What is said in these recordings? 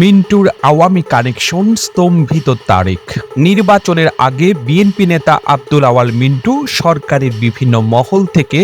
মিন্টুর Awami connection স্তম্ভিত তারেক নির্বাচনের আগে বিএনপি নেতা আব্দুল আওয়াল মিন্টু সরকারের বিভিন্ন মহল থেকে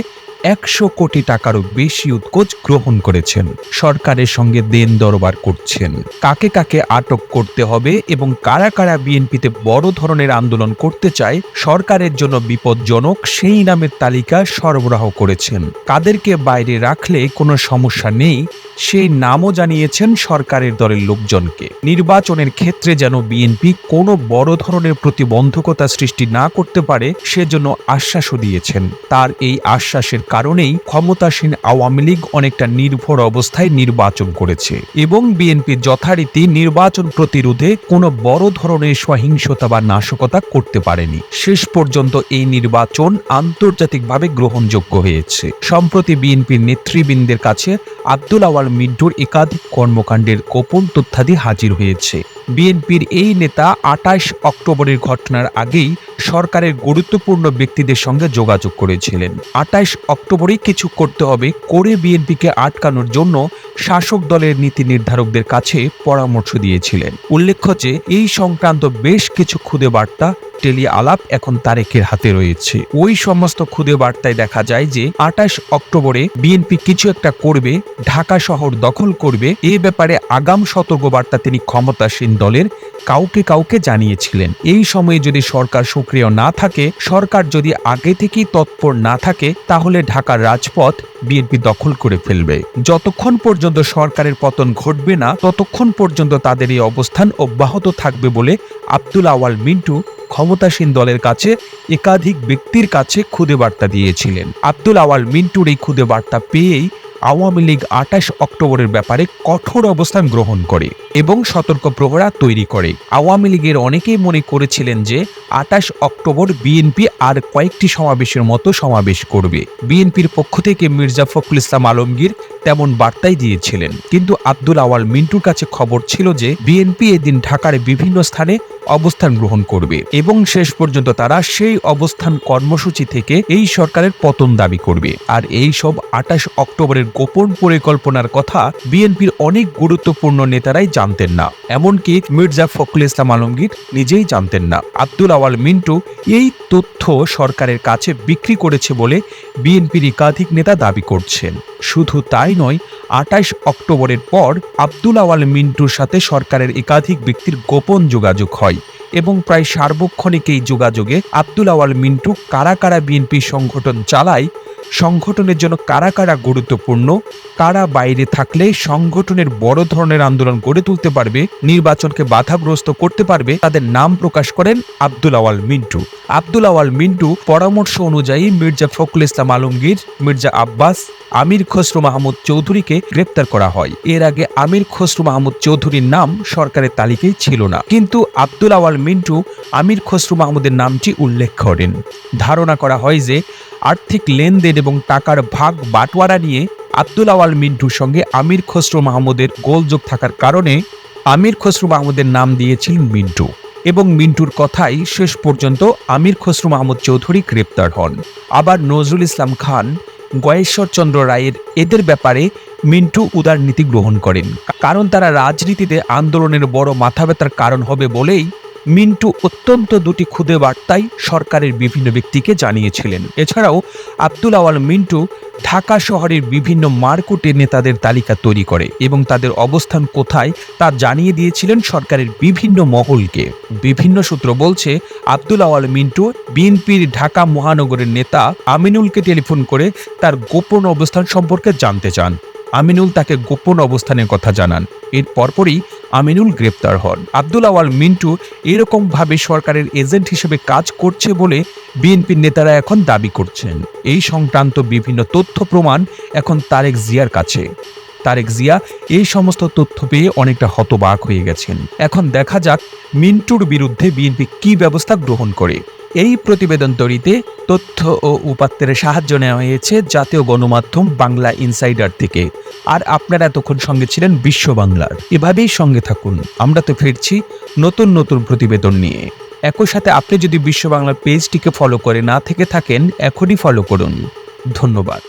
একশো কোটি টাকারও বেশি উৎকোচ গ্রহণ করেছেন। সরকারের সঙ্গে দেন দরবার করছেন। কাকে কাকে আটক করতে হবে এবং কারা কারা বিএনপিতে বড় ধরনের আন্দোলন করতে চায়, সরকারের জন্য বিপজ্জনক সেই নামের তালিকা সরবরাহ করেছেন। কাদেরকে বাইরে রাখলে কোনো সমস্যা নেই সেই নামও জানিয়েছেন সরকারের দলের লোকজনকে। নির্বাচনের ক্ষেত্রে যেন বিএনপি কোনো বড় ধরনের প্রতিবন্ধকতা সৃষ্টি না করতে পারে, সেজন্য আশ্বাসও দিয়েছেন। তার এই আশ্বাসের কারণেই ক্ষমতাসীন আওয়ামী লীগ অনেকটা নির্ভর অবস্থায় নির্বাচন করেছে এবং বিএনপি যথারীতি নির্বাচন প্রতিরোধে কোনো বড় ধরনের সহিংসতা বা নাশকতা করতে পারেনি। শেষ পর্যন্ত এই নির্বাচন আন্তর্জাতিকভাবে গ্রহণযোগ্য হয়েছে। সম্প্রতি বিএনপির নেতৃবৃন্দের কাছে আব্দুল আওয়াল মিন্টুর একাধিক কর্মকাণ্ডের গোপন তথ্যাদি হাজির হয়েছে। বিএনপির এই নেতা আটাশ অক্টোবরের ঘটনার আগেই সরকারের গুরুত্বপূর্ণ ব্যক্তিদের সঙ্গে যোগাযোগ করেছিলেন। আটাইশ অক্টোবরেই কিছু করতে হবে করে বিএনপিকে আটকানোর জন্য শাসক দলের নীতি নির্ধারকদের কাছে পরামর্শ দিয়েছিলেন। উল্লেখ্য যে, এই সংক্রান্ত বেশ কিছু খুদে বার্তা টেলি আলাপ এখন তারেকের হাতে রয়েছে। ওই সমস্ত খুদে বার্তায় দেখা যায় যে আটাশ অক্টোবরে বিএনপি কিছু একটা করবে, ঢাকা শহর দখল করবে, এ ব্যাপারে আগাম সতর্কবার্তা তিনি ক্ষমতাসীন দলের কাউকে কাউকে জানিয়েছিলেন। এই সময়ে যদি সরকার সক্রিয় না থাকে, সরকার যদি আগে থেকেই তৎপর না থাকে, তাহলে ঢাকার রাজপথ বিএনপি দখল করে ফেলবে। যতক্ষণ পর্যন্ত সরকারের পতন ঘটবে না, ততক্ষণ পর্যন্ত তাদের এই অবস্থান অব্যাহত থাকবে বলে আব্দুল আওয়াল মিন্টু ক্ষমতাসীন দলের কাছে একাধিক ব্যক্তির কাছে খুদে বার্তা দিয়েছিলেন। আব্দুল আওয়াল মিন্টুর এই খুদে বার্তা পেয়েই আওয়ামী লীগ আঠাশ অক্টোবরের ব্যাপারে কঠোর অবস্থান গ্রহণ করে এবং সতর্ক প্রহরা তৈরি করে। আওয়ামী লীগের অনেকেই মনে করেছিলেন যে আঠাশ অক্টোবর বিএনপি আর কয়েকটি সমাবেশের মতো সমাবেশ করবে। বিএনপির পক্ষ থেকে মির্জা ফখরুল ইসলাম আলমগীর তেমন বার্তাই দিয়েছিলেন। কিন্তু আব্দুল আওয়াল মিন্টুর কাছে খবর ছিল যে বিএনপি এদিন ঢাকার বিভিন্ন স্থানে অবস্থান গ্রহণ করবে এবং শেষ পর্যন্ত তারা সেই অবস্থান কর্মসূচি থেকে এই সরকারের পতন দাবি করবে। আর এই সব আঠাশ অক্টোবরের গোপন পরিকল্পনার কথা বিএনপির অনেক গুরুত্বপূর্ণ নেতারাই জানতেন না। এমনকি মির্জা ফখরুল ইসলাম আলমগীর নিজেই জানতেন না। আব্দুল আওয়াল মিন্টু এই তথ্য সরকারের কাছে বিক্রি করেছে বলে বিএনপির একাধিক নেতা দাবি করছেন। শুধু তাই নয় আটাইশ অক্টোবরের পর আব্দুল আওয়াল মিন্টুর সাথে সরকারের একাধিক ব্যক্তির গোপন যোগাযোগ হয়। এবং প্রায় সার্বক্ষণিক এই যোগাযোগে আব্দুল আওয়াল মিন্টু কারা কারা বিএনপি সংগঠন চালায় সংগঠনের জন্য কারা কারা গুরুত্বপূর্ণ, কারা বাইরে থাকলে সংগঠনের বড় ধরনের আন্দোলন গড়ে তুলতে পারবে, নির্বাচনকে বাধাগ্রস্ত করতে পারবে, তাদের নাম প্রকাশ করেন আব্দুল আওয়াল মিন্টু। আব্দুল আওয়াল মিন্টু পরামর্শ অনুযায়ী মির্জা ফখরুল ইসলাম আলমগীর, মির্জা আব্বাস, আমির খসরু মাহমুদ চৌধুরীকে গ্রেপ্তার করা হয়। এর আগে আমির খসরু মাহমুদ চৌধুরীর নাম সরকারের তালিকায় ছিল না। কিন্তু আব্দুল আওয়াল মিন্টু আমির খসরু মাহমুদের নামটি উল্লেখ করেন। ধারণা করা হয় যে আর্থিক লেনদেন এবং টাকার ভাগ বাটোয়ারা নিয়ে আব্দুল আওয়াল মিন্টুর সঙ্গে আমির খসরু মাহমুদের গোলযোগ থাকার কারণে আমির খসরু মাহমুদের নাম দিয়েছিলেন মিন্টু এবং মিন্টুর কথাই শেষ পর্যন্ত আমির খসরু মাহমুদ চৌধুরী গ্রেপ্তার হন। আবার নজরুল ইসলাম খান গয়েশ্বরচন্দ্র রায়ের এদের ব্যাপারে মিন্টু উদার নীতি গ্রহণ করেন। কারণ তারা রাজনীতিতে আন্দোলনের বড় মাথা ব্যথার কারণ হবে বলেই মিন্টু অত্যন্ত দুটি খুদে বার্তায় সরকারের বিভিন্ন ব্যক্তিকে জানিয়েছিলেন। এছাড়াও আব্দুল আওয়াল মিন্টু ঢাকা শহরের বিভিন্ন মারকুটে নেতাদের তালিকা তৈরি করে এবং তাদের অবস্থান কোথায় তা জানিয়ে দিয়েছিলেন সরকারের বিভিন্ন মহলকে। বিভিন্ন সূত্র বলছে, আব্দুল আওয়াল মিন্টু বিএনপির ঢাকা মহানগরের নেতা আমিনুলকে টেলিফোন করে তার গোপন অবস্থান সম্পর্কে জানতে চান। আমিনুল তাকে গোপন অবস্থানের কথা জানান। এর পরপরই আমিনুল গ্রেপ্তার হন। আব্দুল আওয়াল মিন্টু এরকমভাবে সরকারের এজেন্ট হিসেবে কাজ করছে বলে বিএনপির নেতারা এখন দাবি করছেন। এই সংক্রান্ত বিভিন্ন তথ্য প্রমাণ এখন তারেক জিয়ার কাছে। তারেক জিয়া, এই সমস্ত তথ্য পেয়ে অনেকটা হতবাক হয়ে গেছেন। এখন দেখা যাক মিন্টুর বিরুদ্ধে বিএনপি কি ব্যবস্থা গ্রহণ করে। এই প্রতিবেদন তৈরিতে তথ্য ও উপাত্তের সাহায্য নেওয়া হয়েছে জাতীয় গণমাধ্যম বাংলা ইনসাইডার থেকে। আর আপনারা এতক্ষণ সঙ্গে ছিলেন বিশ্ব বাংলার। এভাবেই সঙ্গে থাকুন। আমরা তো ফিরছি নতুন নতুন প্রতিবেদন নিয়ে। একই সাথে আপনি যদি বিশ্ব বাংলার পেজটিকে ফলো করে না থেকে থাকেন, এখনই ফলো করুন। ধন্যবাদ।